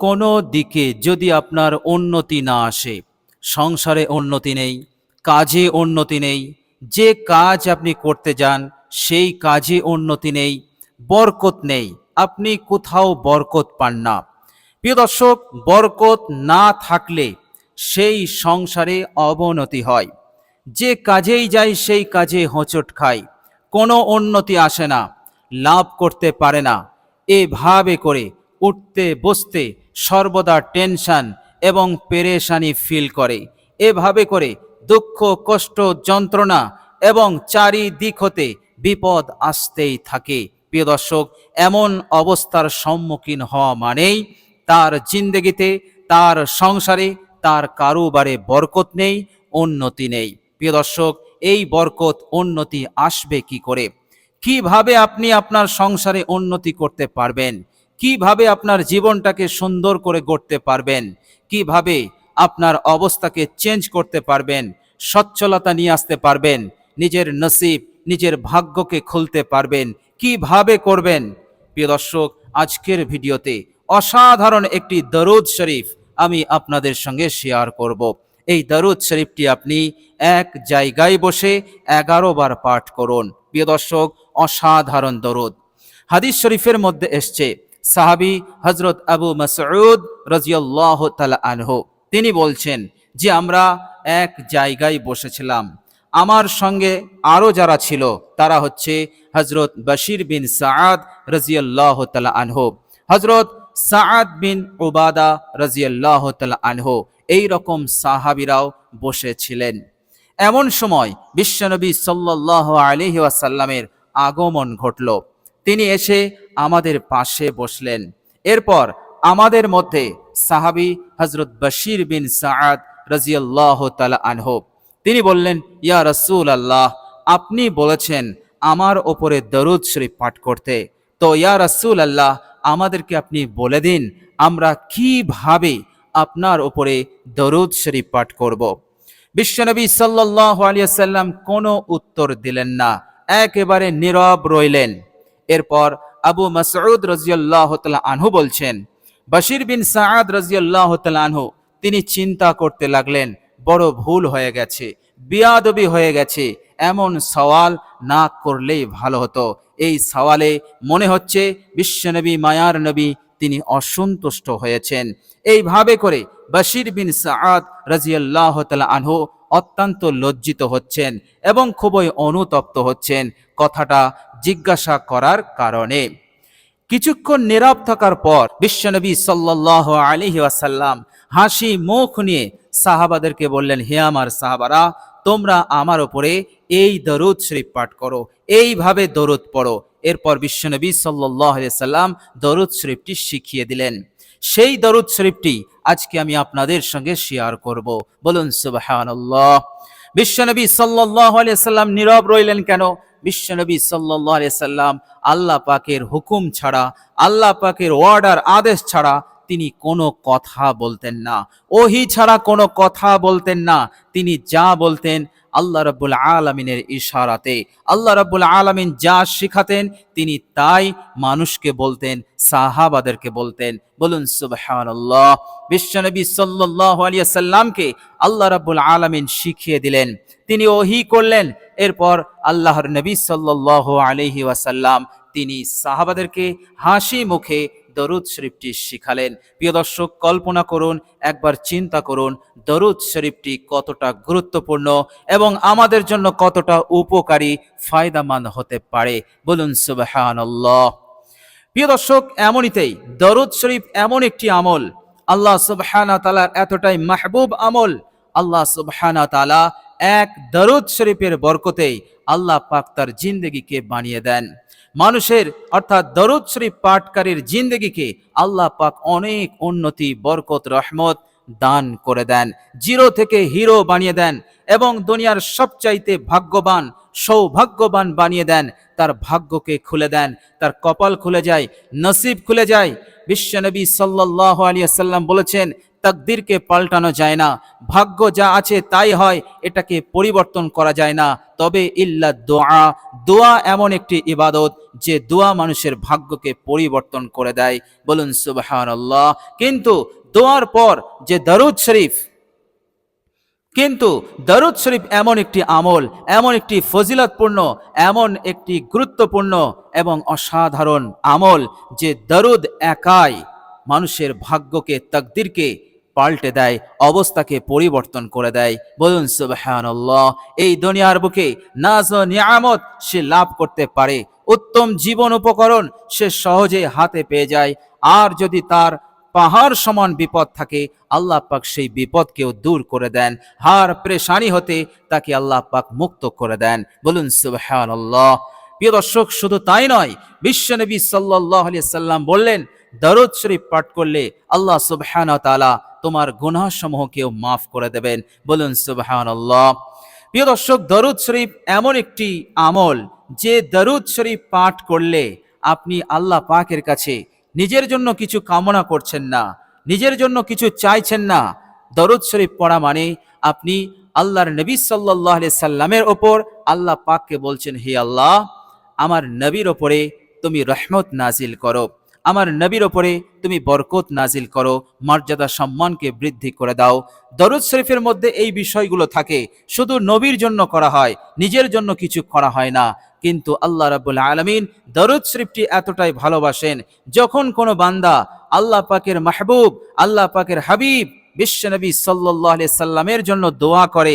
কোনো দিকে যদি আপনার উন্নতি না আসে, সংসারে উন্নতি নেই, কাজে উন্নতি নেই, যে কাজ আপনি করতে যান, সেই কাজে উন্নতি নেই, বরকত নেই, আপনি কোথাও বরকত পান না। প্রিয় দর্শক, বরকত না থাকলে সেই সংসারে অবনতি হয়। যে কাজেই যাই, সেই কাজে হোঁচট খায় কোনো উন্নতি আসে না, লাভ করতে পারে না। এভাবে করে উঠতে, বসতে সর্বদা টেনশন এবং পেরেশানি ফিল করে। এভাবে করে দুঃখ, কষ্ট, যন্ত্রণা এবং চারিদিক হতে বিপদ আসতেই থাকে। প্রিয় দর্শক, এমন অবস্থার সম্মুখীন হওয়া মানেই তার জিন্দগিতে, তার সংসারে, তার কারোবারে বরকত নেই, উন্নতি নেই। প্রিয় দর্শক, এই বরকত, উন্নতি আসবে কি করে? কীভাবে আপনি আপনার সংসারে উন্নতি করতে পারবেন? কীভাবে আপনার জীবনটাকে সুন্দর করে গড়তে পারবেন? কীভাবে আপনার অবস্থাকে চেঞ্জ করতে পারবেন? সচ্ছলতা নিয়ে আসতে পারবেন? নিজের নসিব, নিজের ভাগ্যকে খুলতে পারবেন? কীভাবে করবেন? প্রিয় দর্শক, আজকের ভিডিওতে অসাধারণ একটি দরুদ শরীফ আমি আপনাদের সঙ্গে শেয়ার করব। এই দরুদ শরীফটি আপনি এক জায়গায় বসে এগারো বার পাঠ করুন। প্রিয় দর্শক, অসাধারণ দরুদ। হাদিস শরীফের মধ্যে এসছে সাহাবি হজরত আবু মাসউদ রাজিয়াল্লাহ তালা আনহু। তিনি বলছেন যে, আমরা এক জায়গায় বসেছিলাম। আমার সঙ্গে আরও যারা ছিল, তারা হচ্ছে হজরত বশির বিন সাদ রাজিয়াল্লাহ তালা আনহু। হজরত সাদ বিন ওবাদা রাজিয়াল্লাহ তালা আনহু, এই রকম সাহাবিরাও বসেছিলেন। এমন সময় বিশ্বনবী সাল্লাহ আলহি ওয়াসাল্লামের আগমন ঘটল। তিনি এসে আমাদের পাশে বসলেন। এরপর আমাদের মধ্যে সাহাবি হজরত বশির বিন সাদ রাজিয়াল্লাহ তালা আনহু। তিনি বললেন, ইয়া রসুল আল্লাহ আপনি বলেছেন আমার ওপরে দরুদ শরীফ পাঠ করতে। তো ইয়া রসুল আল্লাহ আমাদেরকে আপনি বলে দিন, আমরা কীভাবে আপনার ওপরে দরুদ শরীফ পাঠ করব। বিশ্বনবী সাল্লাহ আলিয়া সাল্লাম কোনো উত্তর দিলেন না। একেবারে নীরব রইলেন। এরপর আবু মাসউদ রাজিয়াল্লাহ আনহু বলছেন, বশির বিন সাদ রাজিয়াল্লাহ আনহু, তিনি চিন্তা করতে লাগলেন, বড় ভুল হয়ে গেছে, বিয়াদবি হয়ে গেছে, এমন সওয়াল না করলেই ভালো হতো। এই সওয়ালে মনে হচ্ছে বিশ্বনবী মায়ার নবী তিনি অসন্তুষ্ট হয়েছেন। এইভাবে করে বশির বিন সাদ রাজিয়াল্লাহ তালা আনহু অত্যন্ত লজ্জিত হচ্ছেন এবং খুবই অনুতপ্ত হচ্ছেন কথাটা জিজ্ঞাসা করার কারণে। কিছুক্ষণ নীরব থাকার পর বিশ্বনবী সাল্লাহ আলিহি আসাল্লাম হাসি মুখ নিয়ে সাহাবাদেরকে বললেন, হে আমার সাহাবারা, তোমরা আমার ওপরে এই দরুদ শরীফ পাঠ করো, এইভাবে দরুদ পড়ো। এরপর বিশ্বনবী সাল্লাহ সাল্লাম দরুদ শরীফটি শিখিয়ে দিলেন। সেই দরুদ শরীফটি আজকে আমি আপনাদের সঙ্গে শেয়ার করব। বলুন সুবাহান বিশ্বনবী সাল্লাহ সাল্লাম নীরব রইলেন কেন? বিশ্বনবী সাল্লাহ সাল্লাম আল্লাহ পাকের হুকুম ছাড়া, আল্লাহ পাকের ওয়ার্ডার আদেশ ছাড়া তিনি কোনো কথা বলতেন না। ওহি ছাড়া কোনো কথা বলতেন না। তিনি যা বলতেন আল্লাহ রব্বুল আলমিনের ইশারাতে। আল্লাহ রব্বুল আলমিন যা শিখাতেন, তিনি তাই মানুষকে বলতেন, সাহাবাদেরকে বলতেন। বলুন, সুবহানাল্লাহ। বিশ্বনবী সাল্লাহ আলিয়া আল্লাহ রব্বুল আলমিন শিখিয়ে দিলেন। তিনি ওহি করলেন, এরপর আল্লাহর নবী সাল্লাহ আলহি ওয়াসাল্লাম তিনি সাহাবাদেরকে হাসি মুখে দরুদ শরীফটি শিখালেন। প্রিয় দর্শক, কল্পনা করুন, একবার চিন্তা করুন, দরুদ শরীফটি কতটা গুরুত্বপূর্ণ এবং আমাদের জন্য কতটা উপকারী, ফায়দামান হতে পারে। বলুন সুবাহান প্রিয় দর্শক, এমনিতেই দরুদ শরীফ এমন একটি আমল। আল্লাহ সুবহানা তালার এতটাই মাহবুব আমল। আল্লাহ সুবহানা তালা এক দরুদ শরীফের বরকতেই আল্লাহ পাক তার জিন্দগিকে বানিয়ে দেন। মানুষের, অর্থাৎ দরুদ শরীফ পাঠকারীর জিন্দগিকে আল্লাহ পাক অনেক উন্নতি, বরকত, রহমত দান করে দেন। জিরো থেকে হিরো বানিয়ে দেন এবং দুনিয়ার সবচাইতে ভাগ্যবান, সৌভাগ্যবান বানিয়ে দেন। তার ভাগ্যকে খুলে দেন, তার কপাল খুলে যায়, নসিব খুলে যায়। বিশ্বনবী সাল্লাহ আলিয়াল্লাম বলেছেন তাকদিরকে পাল্টানো যায় না। ভাগ্য যা আছে তাই হয়, এটাকে পরিবর্তন করা যায় না। তবে ইল্লা দোয়া দোয়া এমন একটি ইবাদত যে দোয়া মানুষের ভাগ্যকে পরিবর্তন করে দেয়। বলুন সুবাহান কিন্তু দোয়ার পর যে দরুদ শরীফ, কিন্তু দরুদ শরীফ এমন একটি আমল, এমন একটি ফজিলতপূর্ণ, এমন একটি গুরুত্বপূর্ণ এবং অসাধারণ আমল যে দরুদ একাই মানুষের ভাগ্যকে, তকদিরকে পাল্টে দেয়, অবস্থাকে পরিবর্তন করে দেয়। বলুন, সুবহানাল্লাহ, এই দুনিয়ার বুকে নাজ নিয়ামত সে লাভ করতে পারে। উত্তম জীবন উপকরণ সে সহজে হাতে পেয়ে যায়। আর যদি তার পাহাড় সমান বিপদ থাকে, আল্লাহ পাক সেই বিপদকেও দূর করে দেন। হার প্রেশানি হতে তাকে আল্লাহ পাক মুক্ত করে দেন। বলুন, সুবহানাল্লাহ। প্রিয় দর্শক, শুধু তাই নয়, বিশ্ব বিশ্বনবী সাল্লাহ সাল্লাম বললেন, দরুদ শরীফ পাঠ করলে আল্লাহ সুবহান তাআলা তোমার গুনাহসমূহকেও মাফ করে দেবেন। বলুন, সুবহানাল্লাহ। প্রিয় দর্শক, দরুদ শরীফ এমন একটি আমল যে দরুদ শরীফ পাঠ করলে আপনি আল্লাহ পাকের কাছে নিজের জন্য কিছু কামনা করছেন না, নিজের জন্য কিছু চাইছেন না। দরুদ শরীফ পড়া মানে আপনি আল্লাহর নবী সাল্লাহ সাল্লামের ওপর আল্লাহ পাককে বলছেন, হে আল্লাহ আমার নবীর ওপরে তুমি রহমত নাজিল করো। আমার নবীর ওপরে তুমি বরকত নাজিল করো। মর্যাদা সম্মানকে বৃদ্ধি করে দাও। দরুদ শরীফের মধ্যে এই বিষয়গুলো থাকে। শুধু নবীর জন্য করা হয়, নিজের জন্য কিছু করা হয় না। কিন্তু আল্লাহ রাবুল আলমিন দরুদ শরীফটি এতটাই ভালোবাসেন, যখন কোনো বান্দা আল্লাহ পাকের মাহবুব, আল্লাহ পাকের হাবিব বিশ্বনবী সাল্লাহ সাল্লামের জন্য দোয়া করে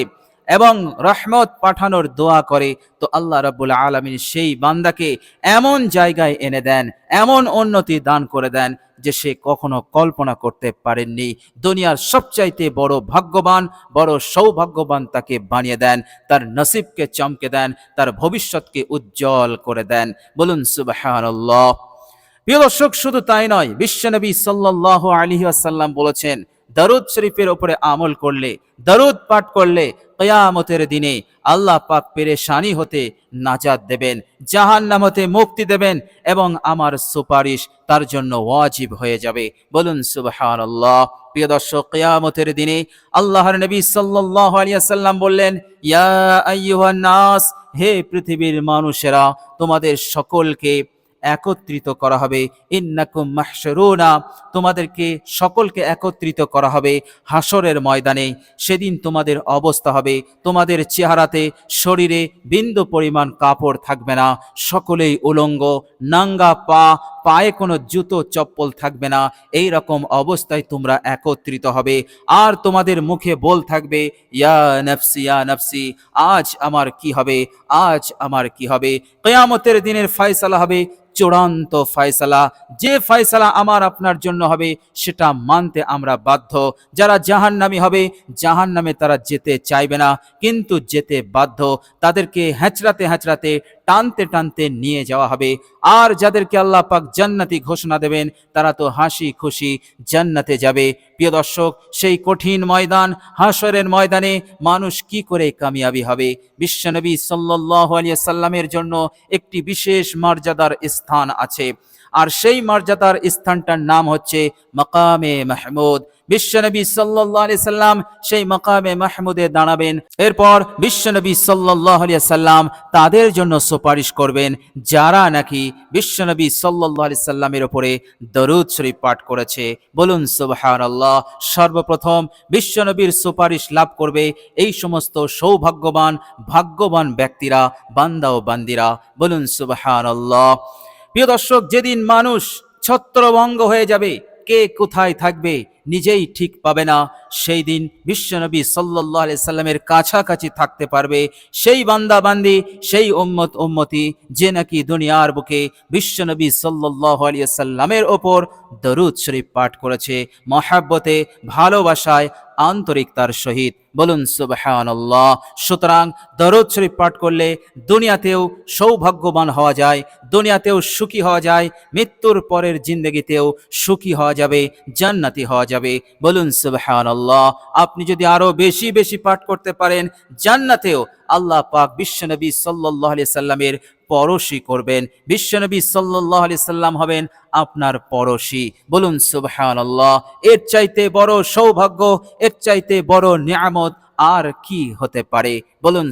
এবং রহমত পাঠানোর দোয়া করে, তো আল্লাহ রাবুল আলমিন সেই বান্দাকে এমন জায়গায় এনে দেন, এমন উন্নতি দান করে দেন যে সে কখনো কল্পনা করতে পারেননি। দুনিয়ার সবচাইতে বড় ভাগ্যবান, বড় সৌভাগ্যবান তাকে বানিয়ে দেন, তার নসিবকে চমকে দেন, তার ভবিষ্যৎকে উজ্জ্বল করে দেন। বলুন সুবাহ প্রিয় দর্শক, শুধু তাই নয় বিশ্বনবী সাল্লাহ আলী আসাল্লাম বলেছেন দরুদ শরীফের ওপরে আমল করলে, দরুদ পাঠ করলে কয়ামতের দিনে আল্লাহ পাক পেরেশানি হতে নাজাদ দেবেন জাহান নামতে মুক্তি দেবেন এবং আমার সুপারিশ তার জন্য ওয়াজিব হয়ে যাবে। বলুন সুবহান আল্লাহ প্রিয় দর্শক, কিয়ামতের দিনে আল্লাহর নবী সাল্লাল্লাহু আলাইহি সাল্লাম বললেন, ইয়া নাস, হে পৃথিবীর মানুষেরা, তোমাদের সকলকে একত্রিত করা হবে। ইন্নাকুম মাহসরুনা তোমাদেরকে সকলকে একত্রিত করা হবে হাসরের ময়দানে। সেদিন তোমাদের অবস্থা হবে, তোমাদের চেহারাতে শরীরে বিন্দু পরিমাণ কাপড় থাকবে না। সকলেই উলঙ্গ, নাঙ্গা পা পায়ে কোনো জুতো, চপ্পল থাকবে না। এই রকম অবস্থায় তোমরা একত্রিত হবে। আর তোমাদের মুখে বল থাকবে, ইয়া নফসি ইয়া নফসি, আজ আমার কি হবে? আজ আমার কি হবে? কেয়ামতের দিনের ফয়সালা হবে চূড়ান্ত ফয়সালা। যে ফয়সালা আমার আপনার জন্য হবে, সেটা মানতে আমরা বাধ্য। যারা জাহান নামি হবে জাহান নামে তারা যেতে চাইবে না। কিন্তু যেতে বাধ্য। তাদেরকে হ্যাঁচড়াতে হ্যাঁচড়াতে টানতে টানতে নিয়ে যাওয়া হবে। আর যাদেরকে আল্লাহ পাক জান্নাতি ঘোষণা দেবেন, তারা তো হাসি খুশি জান্নাতে যাবে। প্রিয় দর্শক, সেই কঠিন ময়দান, হাসরের ময়দানে মানুষ কি করে কামিয়াবি হবে? বিশ্বনবী সাল্লাহ আলিয়া সাল্লামের জন্য একটি বিশেষ মর্যাদার স্থান আছে। আর সেই মর্যাদার স্থানটার নাম হচ্ছে মকামে মাহমুদ। বিশ্বনবী সাল্লাহ আলি সাল্লাম সেই মকামে মাহমুদে দাঁড়াবেন। এরপর বিশ্বনবী সাল্লাহ আলি সাল্লাম তাদের জন্য সুপারিশ করবেন, যারা নাকি বিশ্বনবী সাল্লাহ আলি সাল্লামের ওপরে দরুদ শরীফ পাঠ করেছে। বলুন সুবাহান আল্লাহ সর্বপ্রথম বিশ্বনবীর সুপারিশ লাভ করবে এই সমস্ত সৌভাগ্যবান, ভাগ্যবান ব্যক্তিরা, বান্দা ও বান্দিরা। বলুন সুবাহান আল্লাহ প্রিয় দর্শক, যেদিন মানুষ ছত্রভঙ্গ হয়ে যাবে কে কোথায় থাকবে নিজেই ঠিক পাবে না। সেই দিন বিশ্বনবী সাল্লাহ সাল্লামের কাছাকাছি থাকতে পারবে। সেই বান্দা বান্দি সেই ওম্মত ওম্মতি যে নাকি দুনিয়ার বুকে বিশ্বনবী সাল্লাহ আলিয়া সাল্লামের ওপর দরুদ শরীফ পাঠ করেছে। মহাব্বতে, ভালোবাসায় আন্তরিকতার সহিত। বলুন, সুবহানাল্লাহ। সুতরাং দরদ শরীফ পাঠ করলে দুনিয়াতেও সৌভাগ্যবান হওয়া যায়, দুনিয়াতেও সুখী হওয়া যায়, মৃত্যুর পরের জিন্দগিতেও সুখী হওয়া যাবে, জান্নাতি হওয়া যাবে। বলুন, সুবহানাল্লাহ। আপনি যদি আরও বেশি বেশি পাঠ করতে পারেন, জান্নাতেও আল্লাহ পাক বিশ্বনবী সাল্লাহ আলি সাল্লামের পরশি করবেন। বিশ্বনবী সাল্লাহ আলি সাল্লাম হবেন আপনার পরশি বলুন সুবহান আল্লাহ এর চাইতে বড় সৌভাগ্য, এর চাইতে বড় নিয়ামত আর কি হতে পারে? বলুন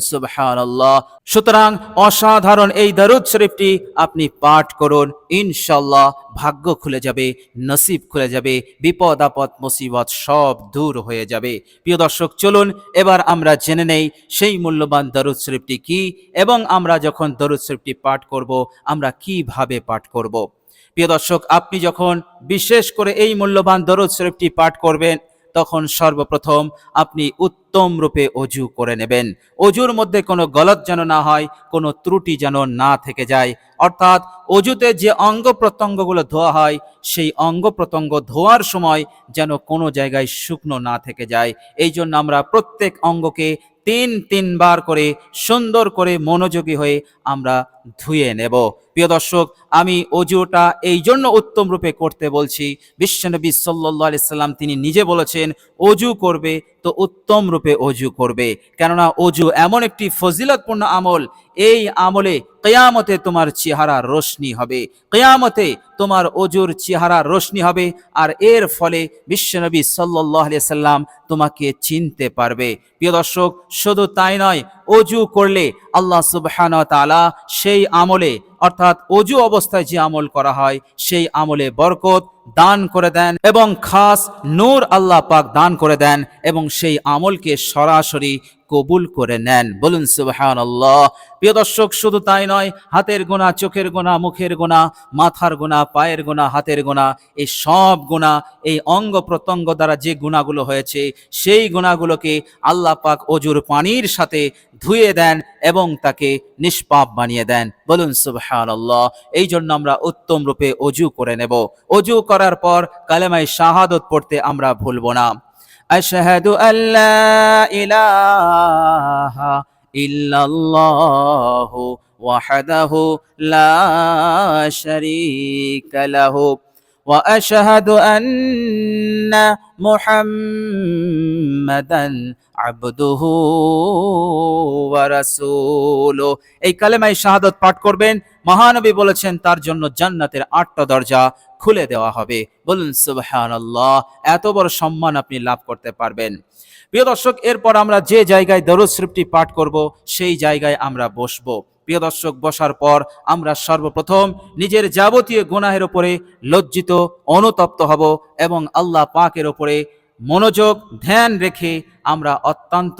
আল্লাহ সুতরাং অসাধারণ এই দারুদ শরীফটি আপনি পাঠ করুন ইনশাল্লাহ ভাগ্য খুলে যাবে, নসিব খুলে যাবে, বিপদ, আপদ, মুসিবত সব দূর হয়ে যাবে। প্রিয় দর্শক, চলুন, এবার আমরা জেনে নেই সেই মূল্যবান দরুদ শরীফটি কি এবং আমরা যখন দরুদ শরীফটি পাঠ করব, আমরা কীভাবে পাঠ করব? প্রিয় দর্শক, আপনি যখন বিশেষ করে এই মূল্যবান দরুদ শরীফটি পাঠ করবেন তখন সর্বপ্রথম আপনি উত্তম রূপে অজু করে নেবেন। অজুর মধ্যে কোনো গলত যেন না হয়, কোনো ত্রুটি যেন না থেকে যায়। অর্থাৎ অজুতে যে অঙ্গ প্রত্যঙ্গগুলো ধোয়া হয়, সেই অঙ্গ প্রত্যঙ্গ ধোয়ার সময় যেন কোনো জায়গায় শুকনো না থেকে যায়। এই জন্য আমরা প্রত্যেক অঙ্গকে তিন তিনবার করে সুন্দর করে মনোযোগী হয়ে আমরা ধুয়ে নেব। প্রিয় দর্শক, আমি অজুটা এই জন্য উত্তম রূপে করতে বলছি। বিশ্বনবী সাল্লাহ সাল্লাম তিনি নিজে বলেছেন, অজু করবে তো উত্তম রূপে অজু করবে। কেননা অজু এমন একটি ফজিলতপূর্ণ আমল, এই আমলে কেয়ামতে তোমার চেহারা রোশনি হবে। কেয়ামতে তোমার অজুর চেহারা রোশনি হবে আর এর ফলে বিশ্বনবী সাল্লাহ সাল্লাম তোমাকে চিনতে পারবে। প্রিয় দর্শক, শুধু তাই নয় অজু করলে আল্লাহ সুবহান তালা সেই আমলে, অর্থাৎ অজু অবস্থায় যে আমল করা হয়, সেই আমলে বরকত দান করে দেন এবং খাস নূর আল্লাহ পাক দান করে দেন এবং সেই আমলকে সরাসরি কবুল করে নেন। বলুন সুবহান আল্লাহ প্রিয় দর্শক, শুধু তাই নয়, হাতের গোনা, চোখের গোনা, মুখের গোনা, মাথার গোনা, পায়ের গোনা, হাতের গোনা, এই সব গোনা, এই অঙ্গ প্রত্যঙ্গ দ্বারা যে গুণাগুলো হয়েছে, সেই গুণাগুলোকে আল্লাহ পাক অজুর পানির সাথে ধুয়ে দেন এবং তাকে নিষ্পাপ বানিয়ে দেন। বলুন সুবহান আল্লাহ এই জন্য আমরা উত্তম রূপে অজু করে নেব। অজু করার পর কালেমাই শাহাদত পড়তে আমরা ভুলব না। أشهد أن لا إله إلا الله وحده لا شريك له وأشهد أن محمدا عبده ورسوله এই কালেমায় শাহাদত পাঠ করবেন মহানবী বলেছেন তার জন্য জান্নাতের আটটা দরজা খুলে দেওয়া হবে বলুন সুবহানাল্লাহ এত বড় সম্মান আপনি লাভ করতে পারবেন প্রিয় দর্শক এরপর আমরা যে জায়গায় দরুদ শরীফটি পাঠ করব সেই জায়গায় আমরা বসবো প্রিয় দর্শক বসার পর আমরা সর্বপ্রথম নিজের যাবতীয় গুনাহের উপরে লজ্জিত অনুতপ্ত হব এবং আল্লাহ পাকের ওপরে মনোযোগ ধ্যান রেখে আমরা অত্যন্ত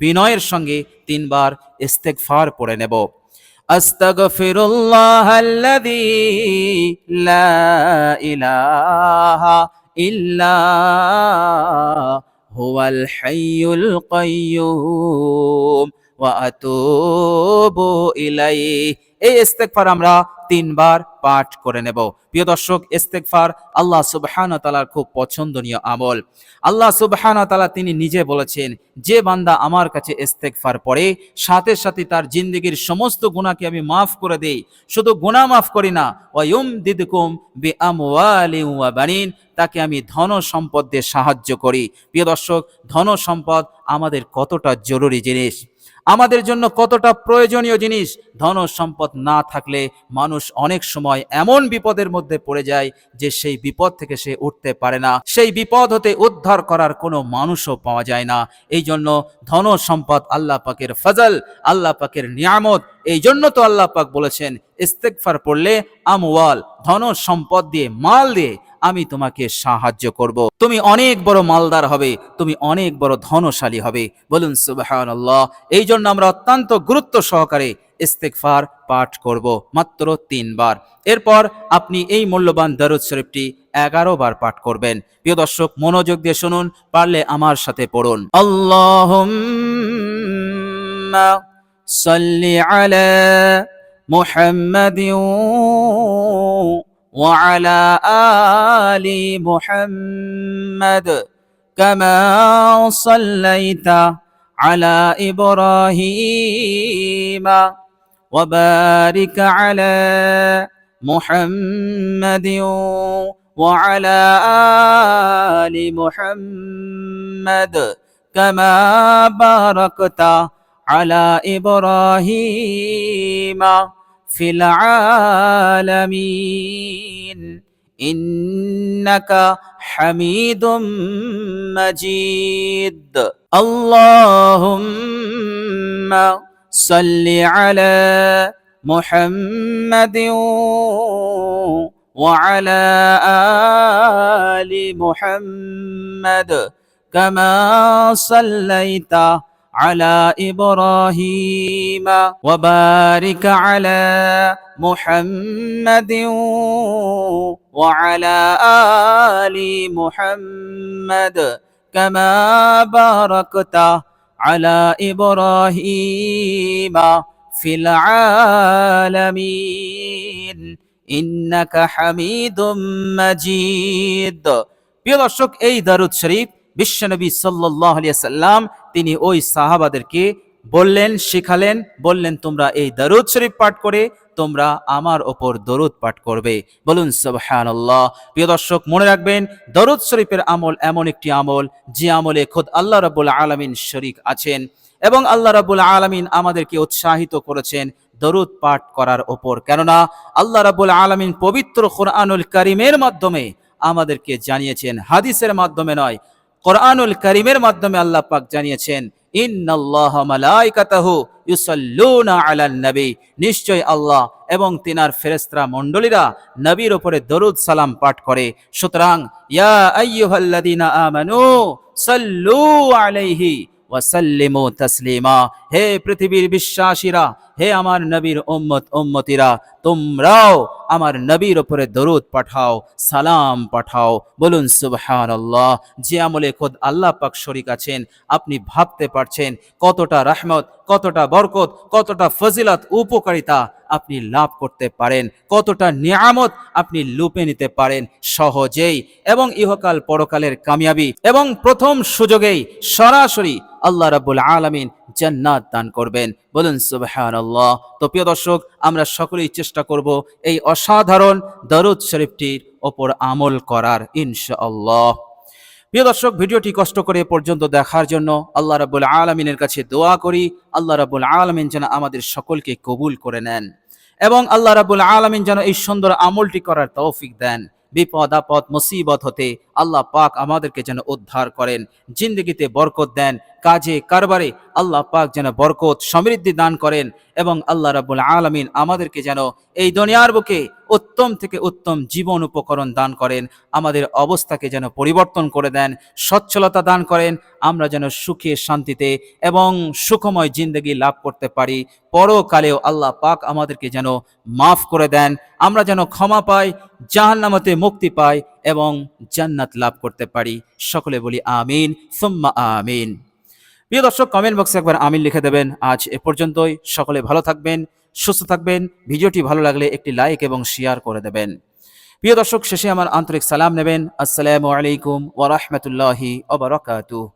বিনয়ের সঙ্গে তিনবার ইস্তেগফার পড়ে নেব أستغفر الله الذي لا إله إلا هو الحي القيوم ওয়া আতুবু ইলাইহি। এই ইস্তেকফার আমরা তিনবার পাঠ করে নেব। প্রিয় দর্শক, ইস্তেগফার আল্লাহ সুবহান তালার খুব পছন্দনীয় আমল। আল্লাহ সুবহান তালা তিনি নিজে বলেছেন, যে বান্দা আমার কাছে ইস্তেকফার পড়ে, সাথে সাথে তার জিন্দগির সমস্ত গুণাকে আমি মাফ করে দেই। শুধু গুণা মাফ করি না ওয়ুম দিদকুম বি ওয়া বানিন, তাকে আমি ধন সম্পদ দিয়ে সাহায্য করি। প্রিয় দর্শক, ধন সম্পদ আমাদের কতটা জরুরি জিনিস? আমাদের জন্য কতটা প্রয়োজনীয় জিনিস? ধন সম্পদ না থাকলে মানুষ অনেক সময় এমন বিপদের মধ্যে পড়ে যায় যে সেই বিপদ থেকে সে উঠতে পারে না। সেই বিপদ হতে উদ্ধার করার কোনো মানুষও পাওয়া যায় না। এই জন্য ধন সম্পদ আল্লাহ পাকের ফজল, আল্লাহ পাকের নিয়ামত, এই জন্য তো আল্লাহ পাক বলেছেন ইস্তেকফার পড়লে আমওয়াল, ধন সম্পদ দিয়ে, মাল দিয়ে আমি তোমাকে সাহায্য করব। তুমি অনেক বড় মালদার হবে, তুমি অনেক বড় ধনশালী হবে। বলুন, সুবহানাল্লাহ। এই জন্য আমরা অত্যন্ত গুরুত্ব সহকারে ইস্তেকফার পাঠ করব, মাত্র তিনবার। এরপর আপনি এই মূল্যবান দরুদ শরীফটি এগারো বার পাঠ করবেন। প্রিয় দর্শক, মনোযোগ দিয়ে শুনুন, পারলে আমার সাথে পড়ুন। আল্লাহ সাল্লি আলা মুহাম্মাদিন وعلى آل محمد كما صليت على إبراهيم وبارك على محمد وعلى آل محمد كما باركت على إبراهيم في العالمين. إنك حميد مجيد. اللهم صل على محمد وعلى آل محمد كما صليت على إبراهيم وبارك على محمد وعلى آل محمد كما باركت على إبراهيم في العالمين إنك حميد مجيد প্রিয় দর্শক এই দারুদ শরীফ বিশ্বনবী সাল্লাহ সাল্লাম তিনি ওই সাহাবাদেরকে বললেন, শিখালেন, বললেন, তোমরা এই দারুদ শরীফ পাঠ করে তোমরা আমার ওপর দরুদ পাঠ করবে। বলুন, সুবহানাল্লাহ। প্রিয় দর্শক, মনে রাখবেন, দরুদ শরীফের আমল এমন একটি আমল, যে আমলে খোদ আল্লাহ রাব্বুল আলামিন শরীক আছেন এবং আল্লাহ রাব্বুল আলামিন আমাদেরকে উৎসাহিত করেছেন দরুদ পাঠ করার ওপর। কেননা, আল্লাহ রাব্বুল আলামিন পবিত্র কোরআনুল করিমের মাধ্যমে আমাদেরকে জানিয়েছেন, হাদিসের মাধ্যমে নয় কোরআনুল করিমের মাধ্যমে আল্লাহ পাক জানিয়েছেন নিশ্চয় আল্লাহ এবং তিনার ফেরেশতা মণ্ডলীরা নবীর উপরে দরুদ সালাম পাঠ করে। সুতরাং আলাইহি ওয়াসাল্লিমু তাসলিমা। হে পৃথিবীর বিশ্বাসীরা, হে আমার নবীর উম্মত উম্মতিরা, তোমরাও আমার নবীর উপরে দরুদ পাঠাও, সালাম পাঠাও। বলুন, সুবহানাল্লাহ, যে আমলে খোদ আল্লাহ পাক শরিক আছেন, আপনি ভাবতে পারছেন কতটা রহমত, কতটা বরকত, কতটা ফজিলত, উপকারিতা আপনি লাভ করতে পারেন, কতটা নিয়ামত আপনি লুপে নিতে পারেন সহজেই এবং ইহকাল পরকালের কামিয়াবি এবং প্রথম সুযোগেই সরাসরি আল্লাহ রাব্বুল আলামিন জান্নাত দান করবেন। বলুন সুবাহান আল্লাহ তো প্রিয় দর্শক, আমরা সকলেই চেষ্টা করব এই অসাধারণ দরুদ শরীফটির ওপর আমল করার, ইনশাআল্লাহ। প্রিয় দর্শক, ভিডিওটি কষ্ট করে পর্যন্ত দেখার জন্য আল্লাহ রাব্বুল আলামিনের কাছে দোয়া করি। আল্লাহ রাব্বুল আলামিন যেন আমাদের সকলকে কবুল করে নেন এবং আল্লাহ রাব্বুল আলামিন যেন এই সুন্দর আমলটি করার তৌফিক দেন। বিপদ, আপদ, মুসিবত হতে আল্লাহ পাক আমাদেরকে যেন উদ্ধার করেন। জিন্দগিতে বরকত দেন, কাজে, কারবারে আল্লাহ পাক যেন বরকত সমৃদ্ধি দান করেন এবং আল্লাহ রাবুল আলমিন আমাদেরকে যেন এই দুনিয়ার বুকে উত্তম থেকে উত্তম জীবন উপকরণ দান করেন। আমাদের অবস্থাকে যেন পরিবর্তন করে দেন, সচ্ছলতা দান করেন, আমরা যেন সুখে শান্তিতে এবং সুখময় জিন্দগি লাভ করতে পারি। পরকালেও আল্লাহ পাক আমাদেরকে যেন মাফ করে দেন। আমরা যেন ক্ষমা পাই, জাহান্নামতে মুক্তি পাই এবং জান্নাত লাভ করতে পারি। সকলে বলি আমিন, সুম্মা আমিন। প্রিয় দর্শক কমেন্ট বক্সে একবার আমিন লিখে দেবেন। আজ এ পর্যন্তই। সকলে ভালো থাকবেন। সুস্থ থাকবেন। ভিডিওটি ভালো লাগলে একটি লাইক এবং শেয়ার করে দেবেন। প্রিয় দর্শক, শেষে আমার আন্তরিক সালাম নেবেন। আসসালামু আলাইকুম ওয়া বারাকাতুহু।